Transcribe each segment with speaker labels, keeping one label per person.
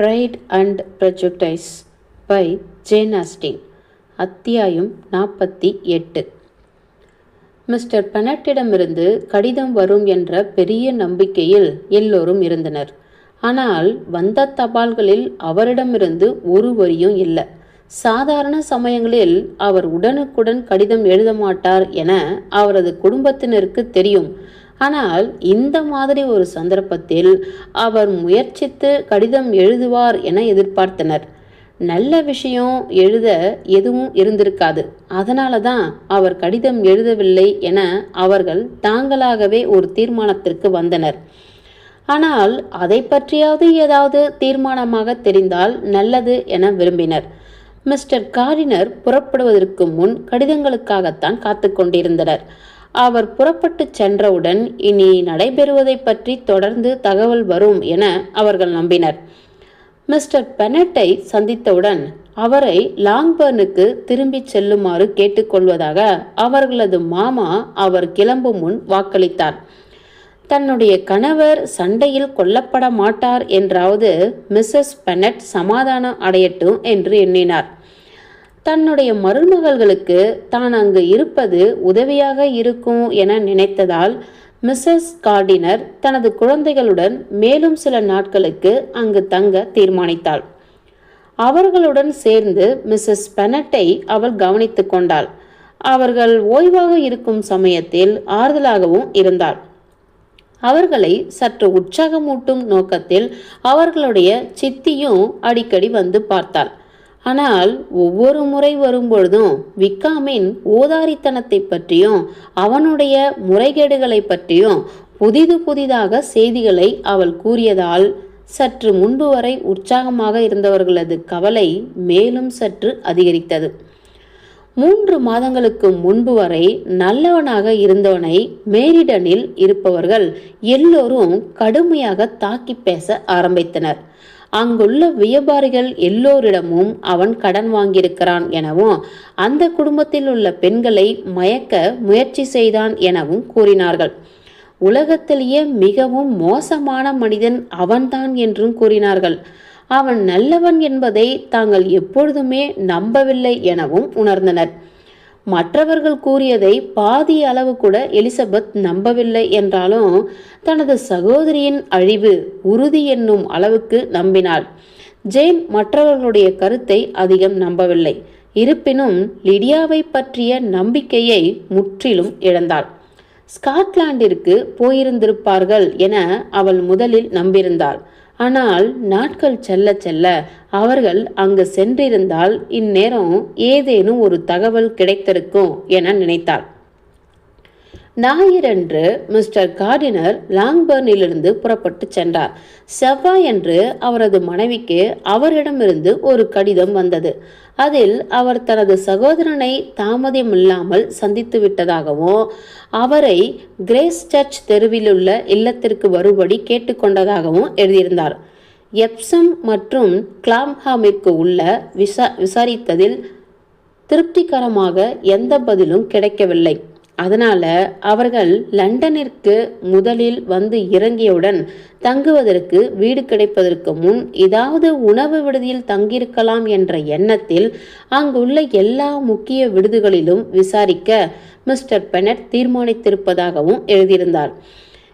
Speaker 1: Pride and prejudice by Jane Austen அத்தியாயம் நாற்பத்தி எட்டு. மிஸ்டர் பெனட்டிடமிருந்து கடிதம் வரும் என்ற பெரிய நம்பிக்கையில் எல்லோரும் இருந்தனர். ஆனால் வந்த தபால்களில் அவரிடமிருந்து ஒரு வரியும் இல்லை. சாதாரண சமயங்களில் அவர் உடனுக்குடன் கடிதம் எழுத மாட்டார் என அவரது குடும்பத்தினருக்கு தெரியும். ஆனால் இந்த மாதிரி ஒரு சந்தர்ப்பத்தில் அவர் முயற்சித்து கடிதம் எழுதுவார் என எதிர்பார்த்தனர். நல்ல விஷயம் எழுத எதுவும் இருந்திருக்காது. அதனால தான் அவர் கடிதம் எழுதவில்லை என அவர்கள் தாங்களாகவே ஒரு தீர்மானத்திற்கு வந்தனர். ஆனால் அதை பற்றியாவது ஏதாவது தீர்மானமாக தெரிந்தால் நல்லது என விரும்பினர். மிஸ்டர் காரினர் புறப்படுவதற்கு முன் கடிதங்களுக்காகத்தான் காத்து கொண்டிருந்தனர். அவர் புறப்பட்டு சென்றவுடன் இனி நடைபெறுவதை பற்றி தொடர்ந்து தகவல் வரும் என அவர்கள் நம்பினர். மிஸ்டர் பெனட்டை சந்தித்தவுடன் அவரை லாங்பர்னுக்கு திரும்பிச் செல்லுமாறு கேட்டுக்கொள்வதாக அவர்களது மாமா அவர் கிளம்பும் முன் வாக்களித்தார். தன்னுடைய கணவர் சண்டையில் கொல்லப்பட மாட்டார் என்றாவது மிஸ்ஸஸ் பெனட் சமாதானம் அடையட்டும் என்று எண்ணினார். தன்னுடைய மருமகள்களுக்கு தான் அங்கு இருப்பது உதவியாக இருக்கும் என நினைத்ததால் மிஸ்ஸஸ் கார்டினர் தனது குழந்தைகளுடன் மேலும் சில நாட்களுக்கு அங்கு தங்க தீர்மானித்தாள். அவர்களுடன் சேர்ந்து மிஸ்ஸஸ் பெனட்டை அவள் கவனித்து கொண்டாள். அவர்கள் ஓய்வாக இருக்கும் சமயத்தில் ஆறுதலாகவும் இருந்தாள். அவர்களை சற்று உற்சாகமூட்டும் நோக்கத்தில் அவர்களுடைய சித்தியும் அடிக்கடி வந்து பார்த்தாள். ஆனால் ஒவ்வொரு முறை வரும்பொழுதும் விக்காமின் ஓதாரித்தனத்தை பற்றியும் அவனுடைய முறைகேடுகளை பற்றியும் புதிது புதிதாக செய்திகளை அவள் கூறியதால் சற்று முன்பு வரை உற்சாகமாக இருந்தவர்களது கவலை மேலும் சற்று அதிகரித்தது. மூன்று மாதங்களுக்கு முன்பு வரை நல்லவனாக இருந்தவனை மேரிடனில் இருப்பவர்கள் எல்லோரும் கடுமையாக தாக்கி பேச ஆரம்பித்தனர். அங்குள்ள வியாபாரிகள் எல்லோரிடமும் அவன் கடன் வாங்கியிருக்கிறான் எனவும் அந்த குடும்பத்தில் உள்ள பெண்களை மயக்க முயற்சி செய்தான் எனவும் கூறினார்கள். உலகத்திலேயே மிகவும் மோசமான மனிதன் அவன்தான் என்றும் கூறினார்கள். அவன் நல்லவன் என்பதை தாங்கள் எப்பொழுதுமே நம்பவில்லை எனவும் உணர்ந்தனர். மற்றவர்கள் கூறியதை பாதி அளவு கூட எலிசபெத் நம்பவில்லை என்றாலும் தனது சகோதரியின் அழிவு உறுதி என்னும் அளவுக்கு நம்பினாள். ஜேன் மற்றவர்களுடைய கருத்தை அதிகம் நம்பவில்லை. இருப்பினும் லிடியாவை பற்றிய நம்பிக்கையை முற்றிலும் இழந்தாள். ஸ்காட்லாண்டிற்கு போயிருந்திருப்பார்கள் என அவள் முதலில் நம்பியிருந்தாள். ஆனால் நாட்கள் செல்ல செல்ல அவர்கள் அங்கு சென்றிருந்தால் இந்நேரம் ஏதேனும் ஒரு தகவல் கிடைத்திருக்கும் என நினைத்தாள். ஞாயிறன்று மிஸ்டர் கார்டினர் லாங்பர்னிலிருந்து புறப்பட்டு சென்றார். செவ்வாயன்று அவரது மனைவிக்கு அவரிடமிருந்து ஒரு கடிதம் வந்தது. அதில் அவர் தனது சகோதரனை தாமதமில்லாமல் சந்தித்து விட்டதாகவும் அவரை கிரேஸ் சர்ச் தெருவிலுள்ள இல்லத்திற்கு வரும்படி கேட்டுக்கொண்டதாகவும் எழுதியிருந்தார். எப்சம் மற்றும் கிளாம்ஹாமிற்கு உள்ள விசா விசாரித்ததில் திருப்திகரமாக எந்த பதிலும் கிடைக்கவில்லை. அதனால அவர்கள் லண்டனிற்கு முதலில் வந்து இறங்கியவுடன் தங்குவதற்கு வீடு கிடைப்பதற்கு முன் ஏதாவது உணவு விடுதியில் தங்கியிருக்கலாம் என்ற எண்ணத்தில் அங்குள்ள எல்லா முக்கிய விடுதிகளிலும் விசாரிக்க மிஸ்டர் பெனட் தீர்மானித்திருப்பதாகவும் எழுதியிருந்தார்.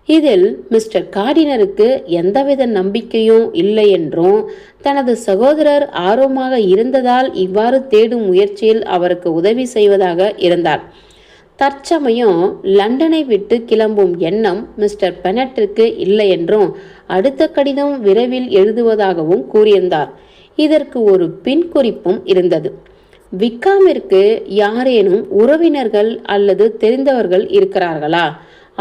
Speaker 1: இதில் மிஸ்டர் கார்டினருக்கு எந்தவித நம்பிக்கையும் இல்லை என்றும் தனது சகோதரர் ஆர்வமாக இருந்ததால் இவ்வாறு தேடும் முயற்சியில் அவருக்கு உதவி செய்வதாக இருந்தார். தற்சமயம் லண்டனை விட்டு கிளம்பும் எண்ணம் மிஸ்டர் பெனட்டிற்கு இல்லை என்றும் அடுத்த கடிதம் விரைவில் எழுதுவதாகவும் கூறியிருந்தார். இதற்கு ஒரு பின்குறிப்பும் இருந்தது. விக்காமிற்கு யாரேனும் உறவினர்கள் அல்லது தெரிந்தவர்கள் இருக்கிறார்களா?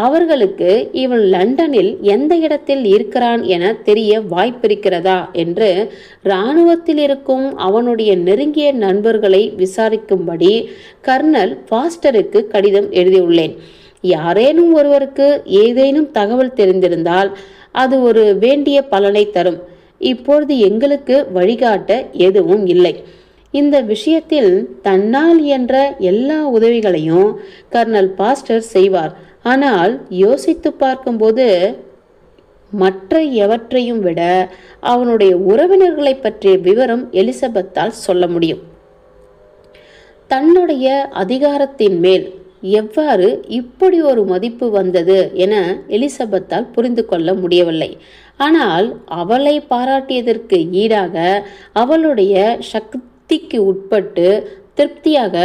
Speaker 1: அவர்களுக்கு இவன் லண்டனில் எந்த இடத்தில் இருக்கிறான் என தெரிய வாய்ப்பிருக்கிறதா என்று இராணுவத்தில் இருக்கும் அவனுடைய நெருங்கிய நண்பர்களை விசாரிக்கும்படி கர்னல் ஃபாஸ்டருக்கு கடிதம் எழுதியுள்ளேன். யாரேனும் ஒருவருக்கு ஏதேனும் தகவல் தெரிந்திருந்தால் அது ஒரு வேண்டிய பலனை தரும். இப்பொழுது எங்களுக்கு வழிகாட்ட எதுவும் இல்லை. இந்த விஷயத்தில் தன்னால் என்ற எல்லா உதவிகளையும் கர்னல் பாஸ்டர் செய்வார். ஆனால் யோசித்து பார்க்கும்போது மற்ற எவற்றையும் விட அவனுடைய உறவினர்களை பற்றிய விவரம் எலிசபெத்தால் சொல்ல முடியும். தன்னுடைய அதிகாரத்தின் மேல் எவ்வாறு இப்படி ஒரு மதிப்பு வந்தது என எலிசபெத்தால் புரிந்து கொள்ள முடியவில்லை. ஆனால் அவளை பாராட்டியதற்கு ஈடாக அவளுடைய சக்திக்கு உட்பட்டு திருப்தியாக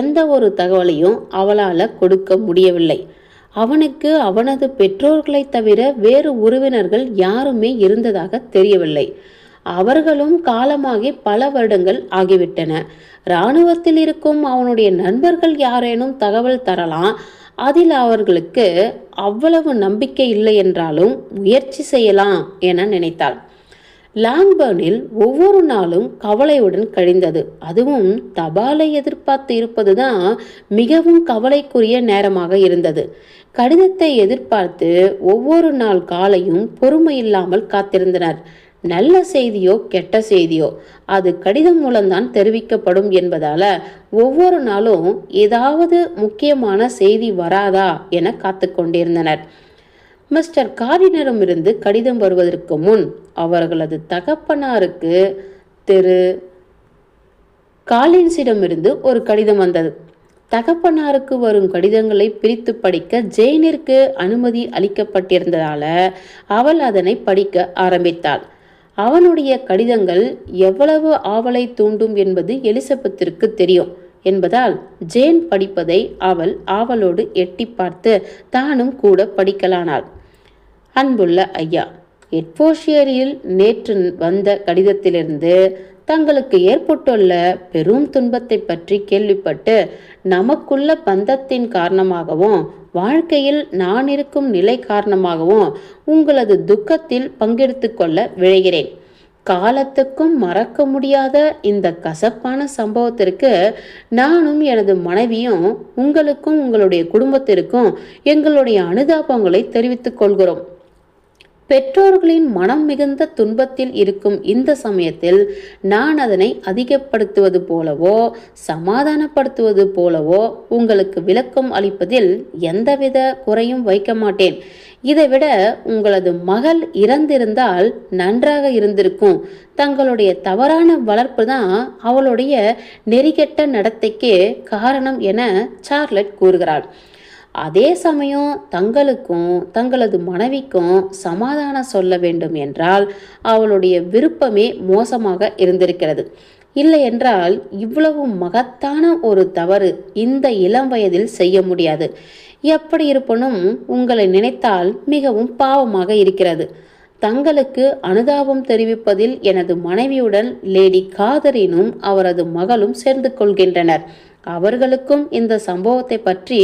Speaker 1: எந்த ஒரு தகவலையும் அவளால் கொடுக்க முடியவில்லை. அவனுக்கு அவனது பெற்றோர்களை தவிர வேறு உறவினர்கள் யாருமே இருந்ததாக தெரியவில்லை. அவர்களும் காலமாகி பல வருடங்கள் ஆகிவிட்டன. இராணுவத்தில் இருக்கும் அவனுடைய நண்பர்கள் யாரேனும் தகவல் தரலாம்? அதில் அவர்களுக்கு அவ்வளவு நம்பிக்கை இல்லை என்றாலும் முயற்சி செய்யலாம் என நினைத்தாள். லாங்பர்னில் ஒவ்வொரு நாளும் கவலையுடன் கழிந்தது. அதுவும் தபாலை எதிர்பார்த்து இருப்பதுதான் மிகவும் கவலைக்குரிய நேரமாக இருந்தது. கடிதத்தை எதிர்பார்த்து ஒவ்வொரு நாள் காலையும் பொறுமையில்லாமல் காத்திருந்தனர். நல்ல செய்தியோ கெட்ட செய்தியோ அது கடிதம் மூலம்தான் தெரிவிக்கப்படும் என்பதால ஒவ்வொரு நாளும் ஏதாவது முக்கியமான செய்தி வராதா என காத்து கொண்டிருந்தனர் மிஸ்டர் காரினரிடமிருந்து கடிதம் வருவதற்கு முன் அவர்களது தகப்பனாருக்கு திரு காலின்ஸிடமிருந்து ஒரு கடிதம் வந்தது. தகப்பனாருக்கு வரும் கடிதங்களை பிரித்து படிக்க ஜெயினிற்கு அனுமதி அளிக்கப்பட்டிருந்ததால அவள் அதனை படிக்க ஆரம்பித்தாள். அவனுடைய கடிதங்கள் எவ்வளவு ஆவலை தூண்டும் என்பது எலிசபெத்திற்கு தெரியும் என்பதால் ஜேன் படிப்பதை அவள் ஆவலோடு எட்டி பார்த்து தானும் கூட படிக்கலானாள். அன்புள்ள ஐயா எட்போஷியரியில் நேற்று வந்த கடிதத்திலிருந்து தங்களுக்கு ஏற்பட்டுள்ள பெரும் துன்பத்தை பற்றி கேள்விப்பட்டு நமக்குள்ள பந்தத்தின் காரணமாகவும் வாழ்க்கையில் நான் இருக்கும் நிலை காரணமாகவும் உங்களது துக்கத்தில் பங்கெடுத்து கொள்ள விழைகிறேன். காலத்துக்கும் மறக்க முடியாத இந்த கசப்பான சம்பவத்திற்கு நானும் எனது மனைவியும் உங்களுக்கும் உங்களுடைய குடும்பத்திற்கும் எங்களுடைய அனுதாபங்களை தெரிவித்துக் கொள்கிறோம். பெற்றோர்களின் மனம் மிகுந்த துன்பத்தில் இருக்கும் இந்த சமயத்தில் நான் அதனை அதிகப்படுத்துவது போலவோ சமாதானப்படுத்துவது போலவோ உங்களுக்கு விளக்கம் அளிப்பதில் எந்தவித குறையும் வைக்க மாட்டேன். இதைவிட உங்களது மகள் இறந்திருந்தால் நன்றாக இருந்திருக்கும். தங்களுடைய தவறான வளர்ப்பு தான் அவளுடைய நெறிகெட்ட நடத்தைக்கு காரணம் என சார்லட் கூறுகிறாள். அதே சமயம் தங்களுக்கும் தங்களது மனைவிக்கும் சமாதானம் சொல்ல வேண்டும் என்றால் அவளுடைய விருப்பமே மோசமாக இருந்திருக்கிறது. இல்லை என்றால் இவ்வளவு மகத்தான ஒரு தவறு இந்த இளம் வயதில் செய்ய முடியாது. எப்படி இருப்பனும் உங்களை நினைத்தால் மிகவும் பாவமாக இருக்கிறது. தங்களுக்கு அனுதாபம் தெரிவிப்பதில் எனது மனைவியுடன் லேடி காதரினும் அவரது மகளும் சேர்ந்து கொள்கின்றனர். அவர்களுக்கும் இந்த சம்பவத்தை பற்றி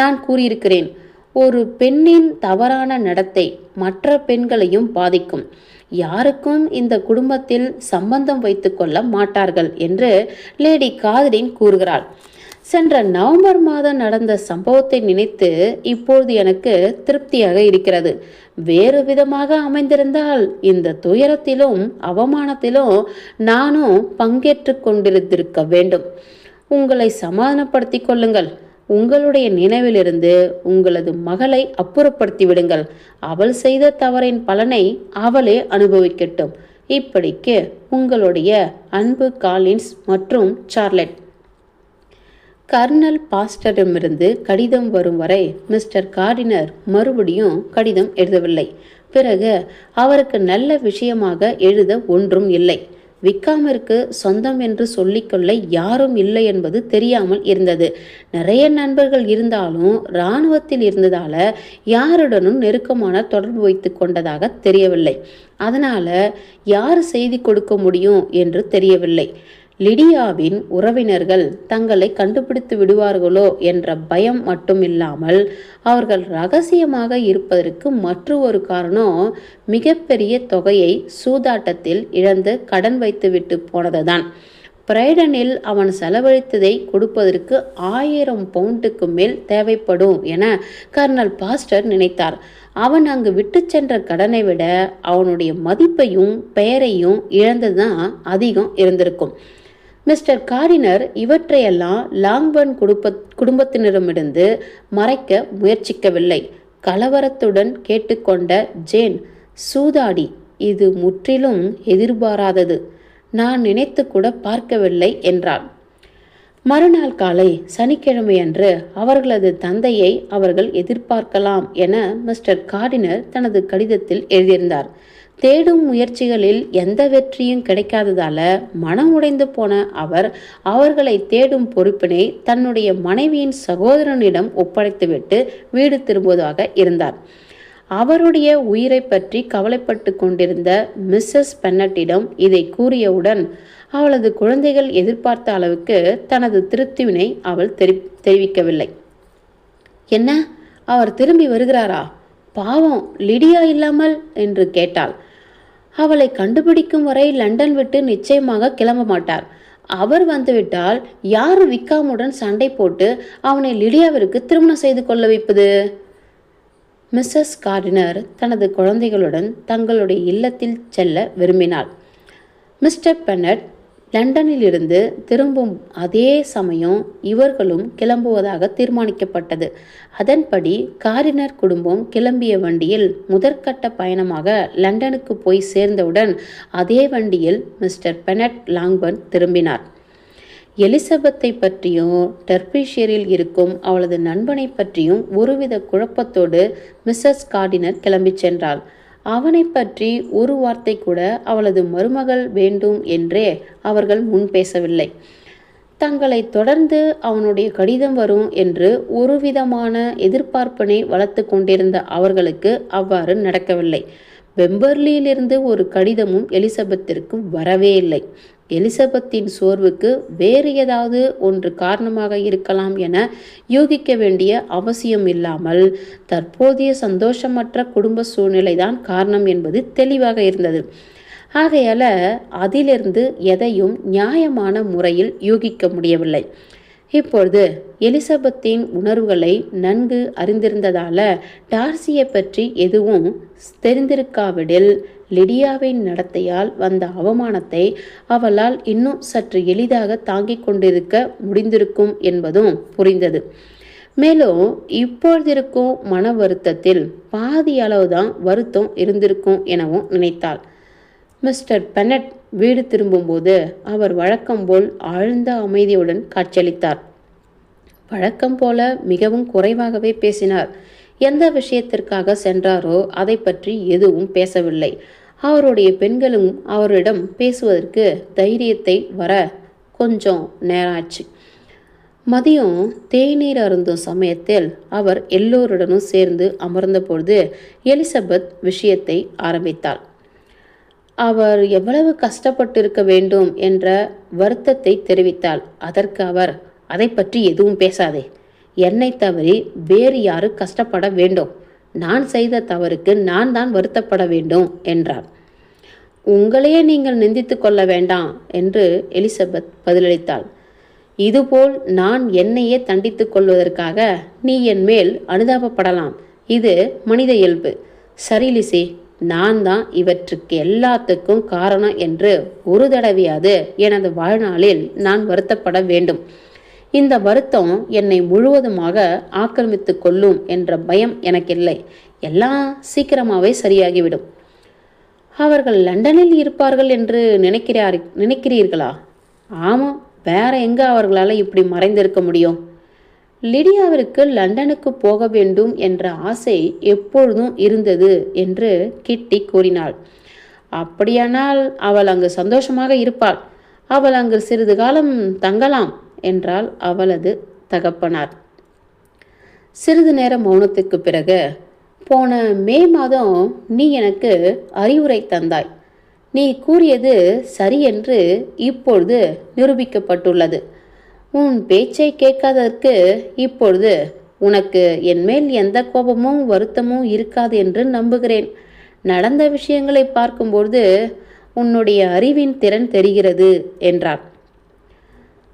Speaker 1: நான் கூறியிருக்கிறேன். ஒரு பெண்ணின் தவறான நடத்தை மற்ற பெண்களையும் பாதிக்கும். யாருக்கும் இந்த குடும்பத்தில் சம்பந்தம் வைத்துக்கொள்ள மாட்டார்கள் என்று லேடி காதரின் கூறுகிறாள். சென்ற நவம்பர் மாதம் நடந்த சம்பவத்தை நினைத்து இப்பொழுது எனக்கு திருப்தியாக இருக்கிறது. வேறு விதமாக அமைந்திருந்தால் இந்த துயரத்திலும் அவமானத்திலும் நானும் பங்கேற்று கொண்டிருந்திருக்க வேண்டும். உங்களை சமாதானப்படுத்திக் கொள்ளுங்கள். உங்களுடைய நினைவிலிருந்து உங்களது மகளை அப்புறப்படுத்தி விடுங்கள் அவள் செய்த தவறின் பலனை அவளே அனுபவிக்கட்டும். இப்படிக்கு உங்களுடைய அன்பு காலின்ஸ் மற்றும் சார்லெட். கர்னல் பாஸ்டரிடமிருந்து கடிதம் வரும் வரை மிஸ்டர் கார்டினர் மறுபடியும் கடிதம் எழுதவில்லை. பிறகு அவருக்கு நல்ல விஷயமாக எழுத ஒன்றும் இல்லை. விக்காமிற்கு சொந்தம் என்று சொல்லிக்கொள்ள யாரும் இல்லை என்பது தெரியாமல் இருந்தது. நிறைய நண்பர்கள் இருந்தாலும் இராணுவத்தில் இருந்ததால யாருடனும் நெருக்கமான தொடர்பு வைத்து கொண்டதாக தெரியவில்லை. அதனால யார் செய்தி கொடுக்க முடியும் என்று தெரியவில்லை. லிடியாவின் உறவினர்கள் தங்களை கண்டுபிடித்து விடுவார்களோ என்ற பயம் மட்டும் இல்லாமல் அவர்கள் ரகசியமாக இருப்பதற்கு மற்ற ஒரு காரணம் மிகப்பெரிய தொகையை சூதாட்டத்தில் இழந்து கடன் வைத்துவிட்டு போனதுதான். பிரைடனில் அவன் செலவழித்ததை கொடுப்பதற்கு ஆயிரம் பவுண்டுக்கு மேல் தேவைப்படும் என கர்னல் பாஸ்டர் நினைத்தார். அவன் அங்கு விட்டு சென்ற கடனை விட அவனுடைய மதிப்பையும் பெயரையும் இழந்ததுதான் அதிகம் இருந்திருக்கும். மிஸ்டர் காரினர் இவற்றையெல்லாம் லாங்பர்ன் குடும்ப குடும்பத்தினரிடமிருந்து மறைக்க முயற்சிக்கவில்லை. கலவரத்துடன் கேட்டுக்கொண்ட ஜேன் சூதாடி இது முற்றிலும் எதிர்பாராதது. நான் நினைத்து கூட பார்க்கவில்லை என்றாள் மறுநாள் காலை சனிக்கிழமையன்று அவர்களது தந்தையை அவர்கள் எதிர்பார்க்கலாம் என மிஸ்டர் கார்டினர் தனது கடிதத்தில் எழுதியிருந்தார். தேடும் முயற்சிகளில் எந்த வெற்றியும் கிடைக்காததால மனம் உடைந்து போன அவர் அவர்களை தேடும் பொறுப்பினை தன்னுடைய மனைவியின் சகோதரனிடம் ஒப்படைத்துவிட்டு வீடு திரும்புவதாக இருந்தார். அவருடைய உயிரை பற்றி கவலைப்பட்டு கொண்டிருந்த மிஸ்ஸஸ் பென்னட்டிடம் இதை கூறியவுடன் அவளது குழந்தைகள் எதிர்பார்த்த அளவுக்கு தனது திருப்திவினை அவள் தெரி தெரிவிக்கவில்லை. என்ன? அவர் திரும்பி வருகிறாரா? பாவம் லிடியா இல்லாமல்? என்று கேட்டாள். அவளை கண்டுபிடிக்கும் வரை லண்டன் விட்டு நிச்சயமாக கிளம்ப மாட்டார். அவர் வந்துவிட்டால் யார் விக்காமுடன் சண்டை போட்டு அவனை லிடியாவிற்கு திருமணம் செய்து கொள்ள வைப்பது? மிஸ்ஸஸ் கார்டினர் தனது குழந்தைகளுடன் தங்களுடைய இல்லத்தில் செல்ல விரும்பினாள். மிஸ்டர் பென்னட் லண்டனிலிருந்து திரும்பும் அதே சமயம் இவர்களும் கிளம்புவதாக தீர்மானிக்கப்பட்டது. அதன்படி காரினர் குடும்பம் கிளம்பிய வண்டியில் முதற்கட்ட பயணமாக லண்டனுக்கு போய் சேர்ந்தவுடன் அதே வண்டியில் மிஸ்டர் பெனட் லாங்பன் திரும்பினார். எலிசபெத்தை பற்றியும் டெர்பிஷியரில் இருக்கும் அவளது நண்பனை பற்றியும் ஒருவித குழப்பத்தோடு மிஸ்ஸஸ் கார்டினர் கிளம்பிச் சென்றாள் அவனை பற்றி ஒரு வார்த்தை கூட அவளது மருமகள் வேண்டும் என்றே அவர்கள் முன் பேசவில்லை. தங்களை தொடர்ந்து அவனுடைய கடிதம் வரும் என்று ஒருவிதமான எதிர்பார்ப்பினை வளர்த்து கொண்டிருந்த அவர்களுக்கு அவ்வாறு நடக்கவில்லை. பெம்பர்லியிலிருந்து ஒரு கடிதமும் எலிசபெத்திற்கு வரவே இல்லை. எலிசபெத்தின் சோர்வுக்கு வேறு ஏதாவது ஒன்று காரணமாக இருக்கலாம் என யூகிக்க வேண்டிய அவசியம் இல்லாமல் தற்போதைய சந்தோஷமற்ற குடும்ப சூழ்நிலைதான் காரணம் என்பது தெளிவாக இருந்தது. ஆகையால அதிலிருந்து எதையும் நியாயமான முறையில் யூகிக்க முடியவில்லை. இப்பொழுது எலிசபெத்தின் உணர்வுகளை நன்கு அறிந்திருந்ததால டார்சியை பற்றி எதுவும் தெரிந்திருக்காவிடில் லிடியாவின் நடத்தையால் வந்த அவமானத்தை அவளால் இன்னும் சற்று எளிதாக தாங்கிக் கொண்டிருக்க முடிந்திருக்கும் என்பதும் புரிந்தது. மேலும் இப்பொழுதிருக்கும் மன வருத்தத்தில் பாதி அளவுதான் வருத்தம் இருந்திருக்கும் எனவும் நினைத்தாள். மிஸ்டர் பெனட் வீடு திரும்பும்போது அவர் வழக்கம் போல் ஆழ்ந்த அமைதியுடன் காட்சியளித்தார். வழக்கம் போல மிகவும் குறைவாகவே பேசினார். எந்த விஷயத்திற்காக சென்றாரோ அதை பற்றி எதுவும் பேசவில்லை. அவருடைய பெண்களும் அவரிடம் பேசுவதற்கு தைரியத்தை வர கொஞ்சம் நேராச்சு. மதியம் தேநீர் அருந்தும் சமயத்தில் அவர் எல்லோருடனும் சேர்ந்து அமர்ந்தபொழுது எலிசபெத் விஷயத்தை ஆரம்பித்தாள் அவர் எவ்வளவு கஷ்டப்பட்டிருக்க வேண்டும் என்ற வருத்தத்தை தெரிவித்தாள். அதற்கு அவர் அதை பற்றி எதுவும் பேசாதே. என்னை தவறி வேறு யாரு கஷ்டப்பட வேண்டும். நான் செய்த தவறுக்கு நான் தான் வருத்தப்பட வேண்டும் என்றார். உங்களையே நீங்கள் நிந்தித்து கொள்ள வேண்டாம் என்று எலிசபெத் பதிலளித்தாள். இதுபோல் நான் என்னையே தண்டித்துக் கொள்வதற்காக நீ என் மேல் அனுதாபப்படலாம். இது மனித இயல்பு. சரி லிசி நான் தான் இவற்றுக்கு எல்லாத்துக்கும் காரணம் என்று ஒரு தடவையாது எனது வாழ்நாளில் நான் வருத்தப்பட வேண்டும். இந்த வருத்தம் என்னை முழுவதுமாக ஆக்கிரமித்து கொள்ளும் என்ற பயம் எனக்கில்லை. எல்லாம் சீக்கிரமாகவே சரியாகிவிடும். அவர்கள் லண்டனில் இருப்பார்கள் என்று நினைக்கிறார் நினைக்கிறீர்களா? ஆமாம் வேற எங்கே அவர்களால் இப்படி மறைந்திருக்க முடியும்? லிடியாவிற்கு லண்டனுக்கு போக வேண்டும் என்ற ஆசை எப்பொழுதும் இருந்தது என்று கிட்டி கூறினாள். அப்படியானால் அவள் அங்கு சந்தோஷமாக இருப்பாள். அவள் அங்கு சிறிது காலம் தங்கலாம் என்றால் அவளது தகப்பனார். சிறிது நேர மௌனத்துக்கு பிறகு போன மே மாதம் நீ எனக்கு அறிவுரை தந்தாய். நீ கூறியது சரி என்று இப்பொழுது நிரூபிக்கப்பட்டுள்ளது. உன் பேச்சை கேட்காததற்கு இப்பொழுது உனக்கு என்மேல் எந்த கோபமும் வருத்தமும் இருக்காது என்று நம்புகிறேன். நடந்த விஷயங்களை பார்க்கும்பொழுது உன்னுடைய அறிவின் திறன் தெரிகிறது என்றார்.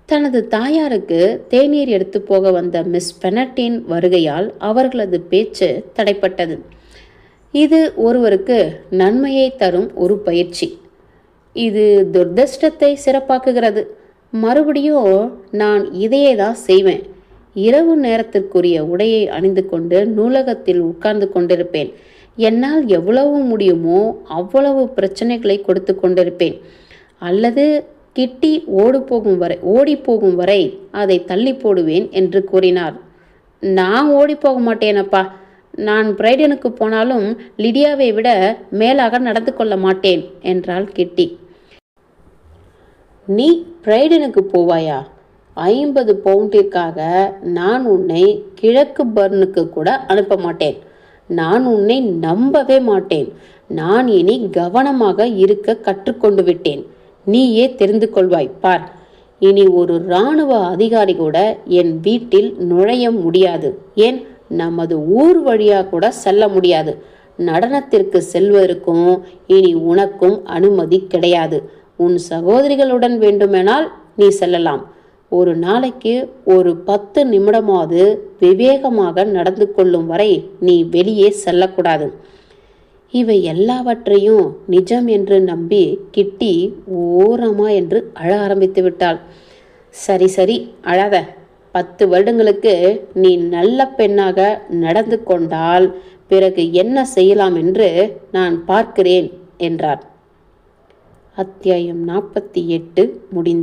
Speaker 1: தனது தாயாருக்கு தேநீர் எடுத்து போக வந்த மிஸ் பெனட்டின் வருகையால் அவர்களது பேச்சு தடைப்பட்டது. இது ஒருவருக்கு நன்மையை தரும் ஒரு பயிற்சி. இது துர்தஷ்டத்தை சிறப்பாக்குகிறது. மறுபடியும் நான் இதையே தான் செய்வேன். இரவு நேரத்திற்குரிய உடையை அணிந்து கொண்டு நூலகத்தில் உட்கார்ந்து கொண்டிருப்பேன். என்னால் எவ்வளவு முடியுமோ அவ்வளவு பிரச்சனைகளை கொடுத்து கொண்டிருப்பேன். அல்லது கிட்டி ஓடு போகும் வரை ஓடி போகும் வரை அதை தள்ளி போடுவேன் என்று கூறினார். நான் ஓடி போக மாட்டேனப்பா. நான் பிரைடனுக்கு போனாலும் லிடியாவை விட மேலாக நடந்து கொள்ள மாட்டேன் என்றாள் கிட்டி. நீ பிரைடனுக்கு போவாயா? ஐம்பது பவுண்டிற்காக நான் உன்னை கிழக்கு பர்னுக்கு கூட அனுப்ப மாட்டேன். நான் உன்னை நம்பவே மாட்டேன். நான் இனி கவனமாக இருக்க கற்றுக்கொண்டு விட்டேன். நீயே தெரிந்து கொள்வாய். பார் இனி ஒரு இராணுவ அதிகாரி கூட என் வீட்டில் நுழைய முடியாது. ஏன்? நமது ஊர் வழியாக கூட செல்ல முடியாது. நடனத்திற்கு செல்வதற்கும் இனி உனக்கும் அனுமதி கிடையாது. உன் சகோதரிகளுடன் வேண்டுமெனால் நீ செல்லலாம். ஒரு நாளைக்கு ஒரு பத்து நிமிடமாவது விவேகமாக நடந்து கொள்ளும் வரை நீ வெளியே செல்லக்கூடாது. இவை எல்லாவற்றையும் நிஜம் என்று நம்பி கிட்டி ஓரமா என்று அழ ஆரம்பித்து விட்டாள். சரி சரி அழாத. பத்து வருடங்களுக்கு நீ நல்ல பெண்ணாக நடந்து கொண்டால் பிறகு என்ன செய்யலாம் என்று நான் பார்க்கிறேன் என்றார். அத்தியாயம் நாற்பத்தி எட்டு முடிந்தது.